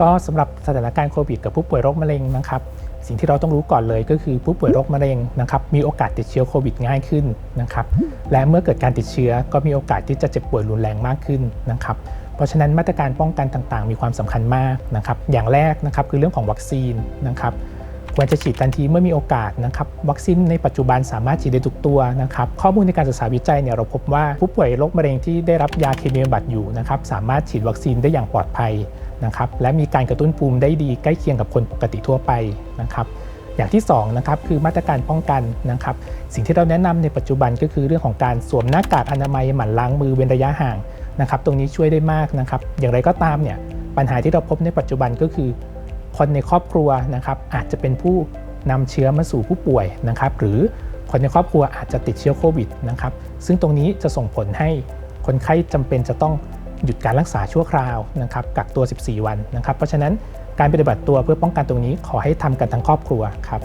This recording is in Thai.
ก็สำหรับสถานการณ์โควิดกับผู้ป่วยโรคมะเร็งนะครับ สิ่งที่เราต้องรู้ก่อนเลยก็คือผู้ป่วยโรคมะเร็งนะครับ มีโอกาสติดเชื้อโควิดง่ายขึ้นนะครับ และเมื่อเกิดการติดเชื้อก็มีโอกาสที่จะเจ็บป่วยรุนแรงมากขึ้นนะครับ เพราะฉะนั้นมาตรการป้องกันต่างๆ มีความสำคัญมากนะครับ อย่างแรกนะครับคือเรื่องของวัคซีนนะครับ ควรจะฉีดทันทีเมื่อมีโอกาสนะครับวัคซีนในปัจจุบันสามารถฉีดได้ทุกตัวนะครับข้อมูลในการศึกษาวิจัยเนี่ยเราพบว่าผู้ป่วยโรคมะเร็งที่ได้รับยาเคมีบำบัดอยู่นะครับสามารถฉีดวัคซีนได้อย่างปลอดภัยนะครับและมีการกระตุ้นภูมิได้ดีใกล้เคียงกับคนปกติทั่วไปนะครับอย่างที่2นะครับคือมาตรการป้องกันนะครับสิ่งที่เราแนะนำในปัจจุบันก็คือเรื่องของการสวมหน้ากากอนามัยหมั่นล้างมือเว้นระยะห่างนะครับตรงนี้ช่วยได้มากนะครับอย่างไรก็ตามเนี่ยปัญหาที่เราพบในปัจจุบันก็คือ คนในครอบครัวนะครับอาจจะเป็นผู้นำเชื้อมาสู่ผู้ป่วยนะครับ หรือคนในครอบครัวอาจจะติดเชื้อโควิดนะครับ ซึ่งตรงนี้จะส่งผลให้คนไข้จำเป็นจะต้องหยุดการรักษาชั่วคราวนะครับกักตัว 14 วันนะครับ เพราะฉะนั้นการปฏิบัติตัวเพื่อป้องกันตรงนี้ขอให้ทำกันทั้งครอบครัวครับ